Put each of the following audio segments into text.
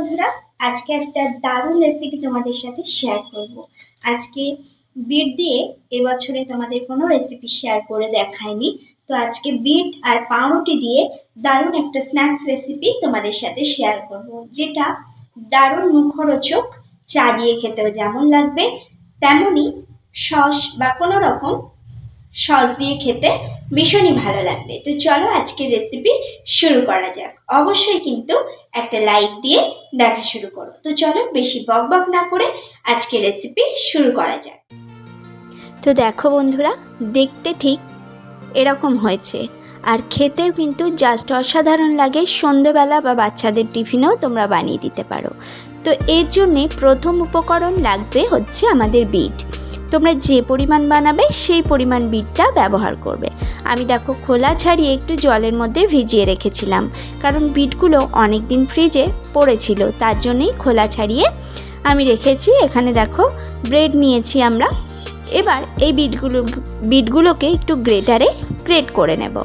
বন্ধুরা, আজকে একটা দারুণ রেসিপি তোমাদের সাথে শেয়ার করব। আজকে বিট দিয়ে এবছরে তোমাদের কোনো রেসিপি শেয়ার করে দেখায়নি তো আজকে বিট আর পাউরুটি দিয়ে দারুণ একটা স্ন্যাক্স রেসিপি তোমাদের সাথে শেয়ার করব, যেটা দারুণ মুখরোচক, চা দিয়ে খেতেও যেমন লাগবে, তেমনই সস বা কোনো রকম সস দিয়ে খেতে ভীষণই ভালো লাগবে। তো চলো আজকের রেসিপি শুরু করা যাক। অবশ্যই কিন্তু একটা লাইক দিয়ে দেখা শুরু করো। তো চলো বেশি বক বক না করে আজকের রেসিপি শুরু করা যাক। তো দেখো বন্ধুরা, দেখতে ঠিক এরকম হয়েছে। আর খেতেও কিন্তু জাস্ট অসাধারণ লাগে। সন্ধেবেলা বা বাচ্চাদের টিফিনেও তোমরা বানিয়ে দিতে পারো। তো এর জন্যে প্রথম উপকরণ লাগবে হচ্ছে আমাদের বিট। তোমরা যে পরিমাণ বানাবে সেই পরিমাণ বিটটা ব্যবহার করবে। আমি দেখো খোলা ছাড়িয়ে একটু জলের মধ্যে ভিজিয়ে রেখেছিলাম, কারণ বিটগুলো অনেক দিন ফ্রিজে পড়েছিল, তার জন্যই খোলা ছাড়িয়ে আমি রেখেছি। এখানে দেখো ব্রেড নিয়েছি আমরা। এবার এই বিটগুলো, বিটগুলোকে একটু গ্রেটারে গ্রেট করে নেব।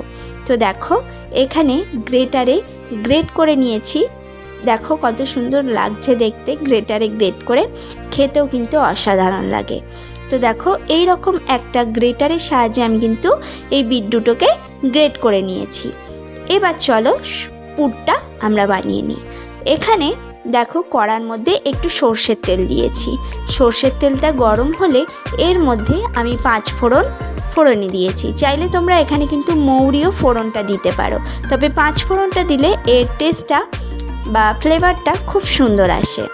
তো দেখো এখানে গ্রেটারে গ্রেট করে নিয়েছি। দেখো কত সুন্দর লাগছে দেখতে, গ্রেটারে গ্রেট করে। খেতেও কিন্তু অসাধারণ লাগে। তো দেখো এই রকম একটা গ্রেটারের সাহায্যে আমি কিন্তু এই বিট দুটোকে গ্রেট করে নিয়েছি। এবার চলো পুরটা আমরা বানিয়ে নিই। এখানে দেখো কড়ার মধ্যে একটু সর্ষের তেল দিয়েছি। সর্ষের তেলটা গরম হলে এর মধ্যে আমি পাঁচ ফোড়ন ফোড়নে দিয়েছি। চাইলে তোমরা এখানে কিন্তু মৌরিও ফোড়নটা দিতে পারো। তবে পাঁচ ফোড়নটা দিলে এর টেস্টটা বা ফ্লেভারটা খুব সুন্দর আসে।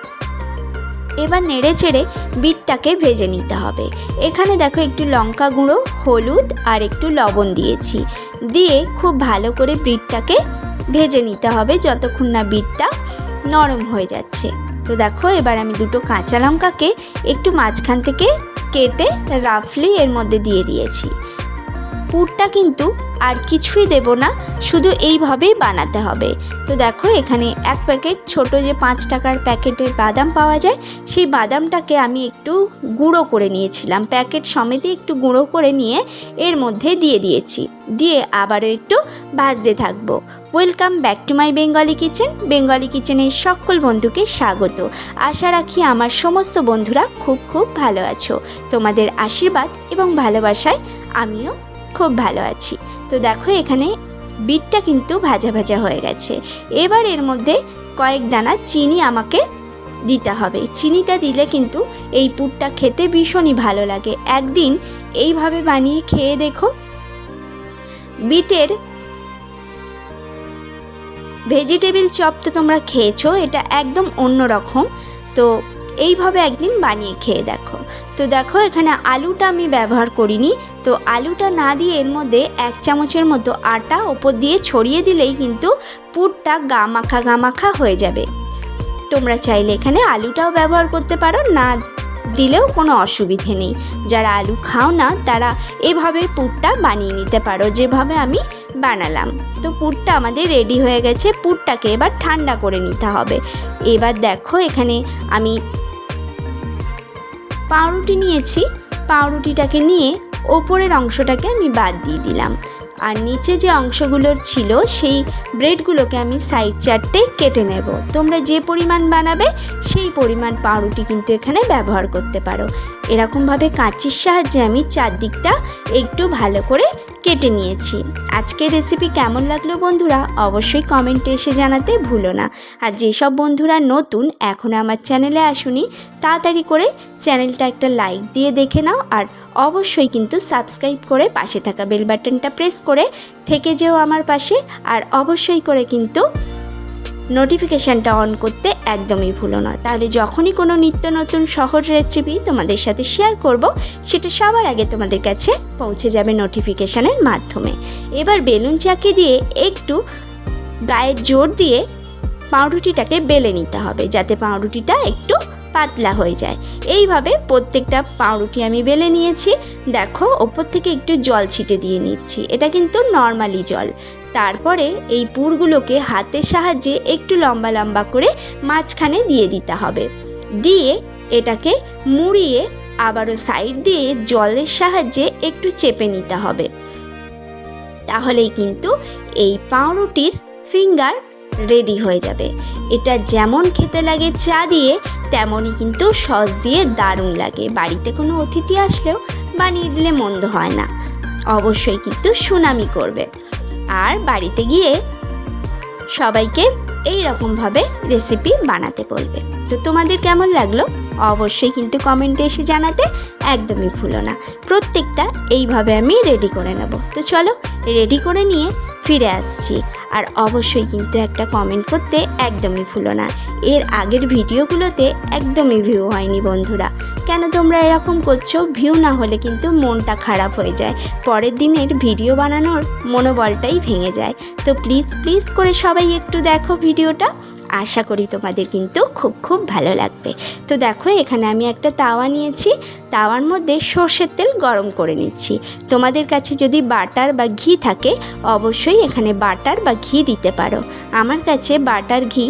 এবার নেড়ে চেড়ে বিটটাকে ভেজে নিতে হবে। এখানে দেখো একটু লঙ্কা গুঁড়ো, হলুদ আর একটু লবণ দিয়েছি। দিয়ে খুব ভালো করে বিটটাকে ভেজে নিতে হবে যতক্ষণ না বিটটা নরম হয়ে যাচ্ছে। তো দেখো এবার আমি দুটো কাঁচা লঙ্কাকে একটু মাঝখান থেকে কেটে রাফলি এর মধ্যে দিয়ে দিয়েছি। পুরটা কিন্তু আর কিছুই দেব না, শুধু এইভাবেই বানাতে হবে। তো দেখো, এখানে এক প্যাকেট ছোট যে পাঁচ টাকার প্যাকেটের বাদাম পাওয়া যায়, সেই বাদামটাকে আমি একটু গুঁড়ো করে নিয়েছিলাম। প্যাকেট সমেতই একটু গুঁড়ো করে নিয়ে এর মধ্যে দিয়ে দিয়েছি। দিয়ে আবারও একটু ভাজতে থাকব। Welcome back to my Bengali kitchen. Bengali কিচেনের সকল বন্ধুকে স্বাগত। আশা রাখি আমার সমস্ত বন্ধুরা খুব খুব ভালো আছো। তোমাদের আশীর্বাদ এবং ভালোবাসায় আমিও খুব ভালো আছি। তো দেখো এখানে বিটটা কিন্তু ভাজা ভাজা হয়ে গেছে। এবার এর মধ্যে কয়েক দানা চিনি আমাকে দিতে হবে। চিনিটা দিলে কিন্তু এই পুরটা খেতে ভীষণই ভালো লাগে। একদিন এইভাবে বানিয়ে খেয়ে দেখো। বিটের ভেজিটেবিল চপ তো তোমরা খেয়েছো, এটা একদম অন্য রকম তো এইভাবে একদিন বানিয়ে খেয়ে দেখো। তো দেখো, এখানে আলুটা আমি ব্যবহার করিনি। তো আলুটা না দিয়ে এর মধ্যে এক চামচের মতো আটা ওপর দিয়ে ছড়িয়ে দিলেই কিন্তু পুরটা গা মাখা গা মাখা হয়ে যাবে। তোমরা চাইলে এখানে আলুটাও ব্যবহার করতে পারো, না দিলেও কোনো অসুবিধে নেই। যারা আলু খাও না, তারা এভাবে পুরটা বানিয়ে নিতে পারো, যেভাবে আমি বানালাম। তো পুরটা আমাদের রেডি হয়ে গেছে, পুরটাকে এবার ঠান্ডা করে নিতে হবে। এবার দেখো, এখানে আমি পাউরুটি নিয়েছি। পাউরুটিটাকে নিয়ে ওপরের অংশটাকে আমি বাদ দিয়ে দিলাম। আর নিচে যে অংশগুলোর ছিল, সেই ব্রেডগুলোকে আমি সাইড চারটে কেটে নেব। তোমরা যে পরিমাণ বানাবে, সেই পরিমাণ পাউরুটি কিন্তু এখানে ব্যবহার করতে পারো। এরকমভাবে কাঁচির সাহায্যে আমি চারদিকটা একটু ভালো করে কেটে নিয়েছি। আজকের রেসিপি কেমন লাগল বন্ধুরা? অবশ্যই কমেন্টে এসে জানাতে ভুলো না। আর যেসব বন্ধুরা নতুন এখনও আমার চ্যানেলে আসুনি, তাড়াতাড়ি করে চ্যানেলটা একটা লাইক দিয়ে দেখে নাও। আর অবশ্যই কিন্তু সাবস্ক্রাইব করে পাশে থাকা বেল বাটনটা প্রেস করে থেকে যেও আমার পাশে। আর অবশ্যই করে কিন্তু নোটিফিকেশানটা অন করতে একদমই ভুলো না। তাহলে যখনই কোনো নিত্য নতুন সহজ রেসিপি তোমাদের সাথে শেয়ার করব, সেটা সবার আগে তোমাদের কাছে পৌঁছে যাবে নোটিফিকেশানের মাধ্যমে। এবার বেলুন চাকি দিয়ে একটু গায়ের জোর দিয়ে পাউরুটিটাকে বেলে নিতে হবে, যাতে পাউরুটিটা একটু পাতলা হয়ে যায়। এইভাবে প্রত্যেকটা পাউরুটি আমি বেলে নিয়েছি। দেখো, ওপর থেকে একটু জল ছিটে দিয়ে নিচ্ছি। এটা কিন্তু নর্মালি জল। তারপরে এই পুরগুলোকে হাতের সাহায্যে একটু লম্বা লম্বা করে মাঝখানে দিয়ে দিতে হবে। দিয়ে এটাকে মুড়িয়ে আবারও সাইড দিয়ে জলের সাহায্যে একটু চেপে নিতে হবে। তাহলেই কিন্তু এই পাউরুটির ফিঙ্গার রেডি হয়ে যাবে। এটা যেমন খেতে লাগে চা দিয়ে, তেমনই কিন্তু সস দিয়ে দারুণ লাগে। বাড়িতে কোনো অতিথি আসলেও বানিয়ে দিলে মন্দ হয় না। অবশ্যই কিন্তু সুনামি করবে। আর বাড়িতে গিয়ে সবাইকে এই রকমভাবে রেসিপি বানাতে বলবে। তো তোমাদের কেমন লাগল? অবশ্যই কিন্তু কমেন্টে এসে জানাতে একদমই ভুলো না। প্রত্যেকটা এইভাবে আমি রেডি করে নেব। তো চলো রেডি করে নিয়ে ফিরে আসছি। আর অবশ্যই কিন্তু একটা কমেন্ট করতে একদমই ভুলো না। এর আগের ভিডিওগুলোতে একদমই ভিউ হয়নি বন্ধুরা। কেন তোমরা এরকম করছ? ভিউ না হলে কিন্তু মনটা খারাপ হয়ে যায়। পরের দিনের ভিডিও বানানোর মনোবলটাই ভেঙে যায়। তো প্লিজ প্লিজ করে সবাই একটু দেখো ভিডিওটা। আশা করি তোমাদের কিন্তু খুব খুব ভালো লাগবে। তো দেখো, এখানে আমি একটা তাওয়া নিয়েছি। তাওয়ার মধ্যে সর্ষের তেল গরম করে নিচ্ছি। তোমাদের কাছে যদি বাটার বা ঘি থাকে, অবশ্যই এখানে বাটার বা ঘি দিতে পারো। আমার কাছে বাটার ঘি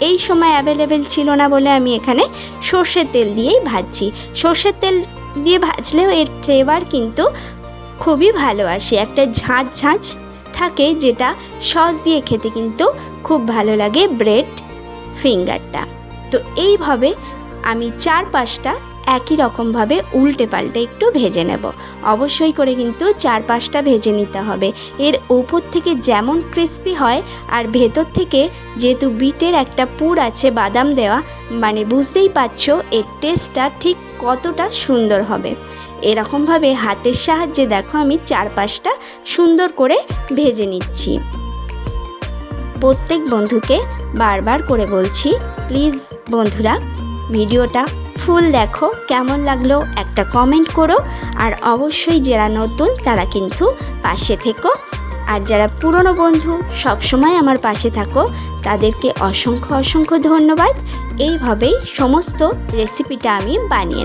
এই সময় অ্যাভেলেবেল ছিল না বলে আমি এখানে সর্ষের তেল দিয়েই ভাজছি। সর্ষের তেল দিয়ে ভাজলেও এর ফ্লেভার কিন্তু খুবই ভালো আসে। একটা ঝাঁঝ ঝাঁঝ থাকে যেটা সস দিয়ে খেতে কিন্তু খুব ভালো লাগে ব্রেড ফিঙ্গারটা। তো এইভাবে আমি চার পাঁচটা একই রকমভাবে উল্টে পাল্টে একটু ভেজে নেব। অবশ্যই করে কিন্তু চার পাঁচটা ভেজে নিতে হবে। এর ওপর থেকে যেমন ক্রিস্পি হয় আর ভেতর থেকে যেহেতু বিটের একটা পুর আছে বাদাম দেওয়া মানে বুঝতেই পারছ এর টেস্টটা ঠিক কতটা সুন্দর হবে। এরকমভাবে হাতের সাহায্যে দেখো আমি চার পাঁচটা সুন্দর করে ভেজে নিচ্ছি। প্রত্যেক বন্ধুকে বারবার করে বলছি, প্লিজ বন্ধুরা, ভিডিওটা ফুল দেখো, কেমন লাগল একটা কমেন্ট করো। আর অবশ্যই যারা নতুন, তারা কিন্তু পাশে থেকো। আর যারা পুরনো বন্ধু, সবসময় আমার পাশে থাকো। তাদেরকে অসংখ্য অসংখ্য ধন্যবাদ। এইভাবেই সমস্ত রেসিপিটা আমি বানিয়ে